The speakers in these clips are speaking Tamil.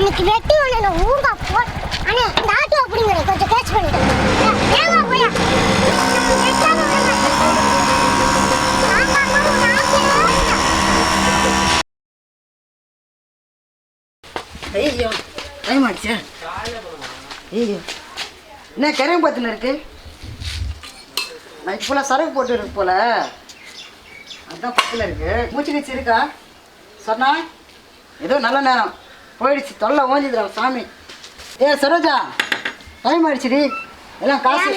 இன்னைக்கு வெட்டி ஒண்ணு ஊங்கா போ. அண்ணே இந்த ஆட்டோ அப்படிங்கிற கொஞ்சம் கேட்ச் பண்ணிட்டு ஏவா போயா? ஐயோ டைம் ஐயோ என்ன கரையும் பார்த்துன்னு இருக்கு? நைட் ஃபுல்லாக சரக்கு போட்டு இருக்கு போல. அதுதான் பக்கத்தில் இருக்கு. மூச்சு கட்சி இருக்கா? சொன்னா? ஏதோ நல்ல நேரம். போயிடுச்சு. தொல்லை ஓஞ்சிதுடா சாமி. ஏ சரோஜா டைம் ஆயிடுச்சுடி. எல்லாம் காசு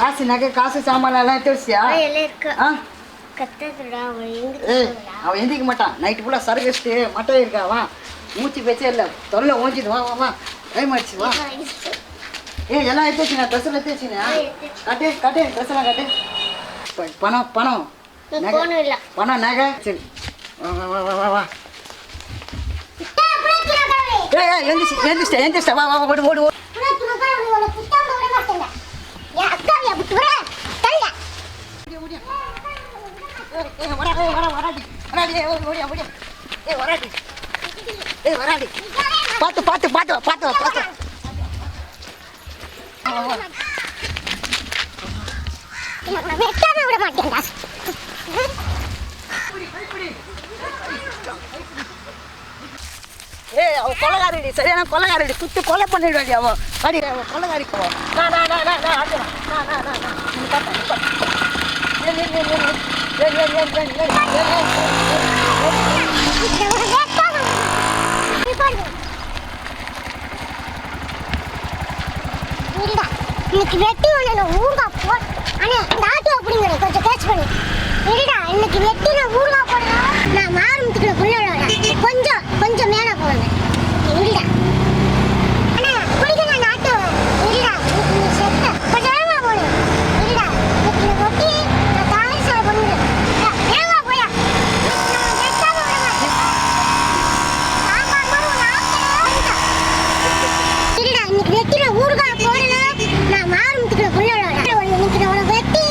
காசு நகை காசு சாமான் எல்லாம் எடுத்து வச்சியா ஆ ஏய் அவன் எந்திரிக்க மாட்டான். நைட்டு ஃபுல்லாக சரக்கு வச்சுட்டு மட்டை இருக்கா? வா. மூச்சு பேச்சே இல்லை. தொல்லை ஓஞ்சிது. வா வா வா. டைம் ஆயிடுச்சு. வா. ஏய் எல்லாம் எடுத்து வச்சுங்க ட்ரெஸ் எல்லாம் எடுத்து வச்சுங்க காட்டு காட்டு ட்ரெஸ் எல்லாம் காட்டு. பணம் பணம். நகை. பணம் நகை. சரி. வா வா வா வா. எழுந்துச்சு எழுந்துச்சு எழுந்துச்சு வா வா ஓடு ஓடு ஓடு. பார்த்து பார்த்து விட மாட்டேன் ஏ அவன் கொலகாரடி சரியான கொலகாரடி சுட்டு கொலை பண்ணிடுவாடி அவன் அடி அவன் கொலகாரி போவான் நான் நான் நான் நான் நான் ஆடுறேன் நான் நான் நான் நான் எனக்கு வெட்டி ஒன்று ஊங்க போ போடணும். நான் மாறுமுத்துக்குள்ள புள்ளோட இன்னைக்கு நான் உனக்கு வெட்டி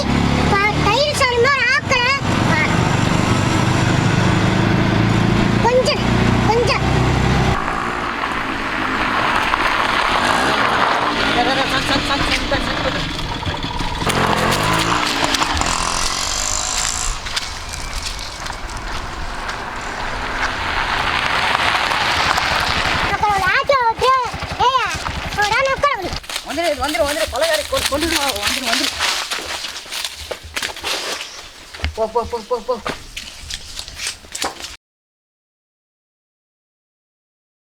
ப- தயிர் சாதம் மாதிரி ஆக்கல கொஞ்சம் கொஞ்சம் அப்புறம் ஒரு ஆட்டோ ஓட்டு ஏயா ஒரு ஆள் உட்கார வை. வந்துரு வந்துரு வந்துரு. கொலகாரி கொண்டு கொண்டு வா வந்துரு வந்துரு. போ போ போ போ போ.